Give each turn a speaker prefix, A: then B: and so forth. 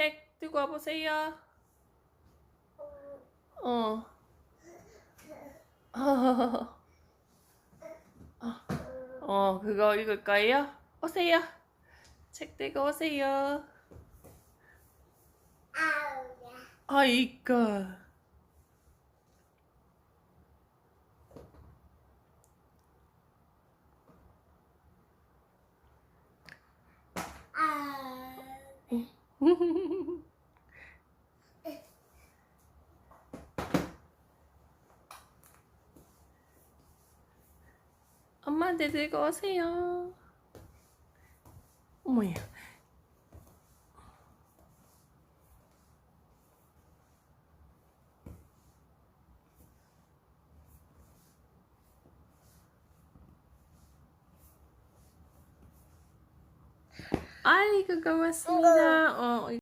A: 책 들고 와보세요. 어. 어, 그거 읽을 거예요? 오세요. 책 들고 오세요. 아이고. 엄마한테 들고 오세요. 어머야. 아이고 고맙습니다. 어,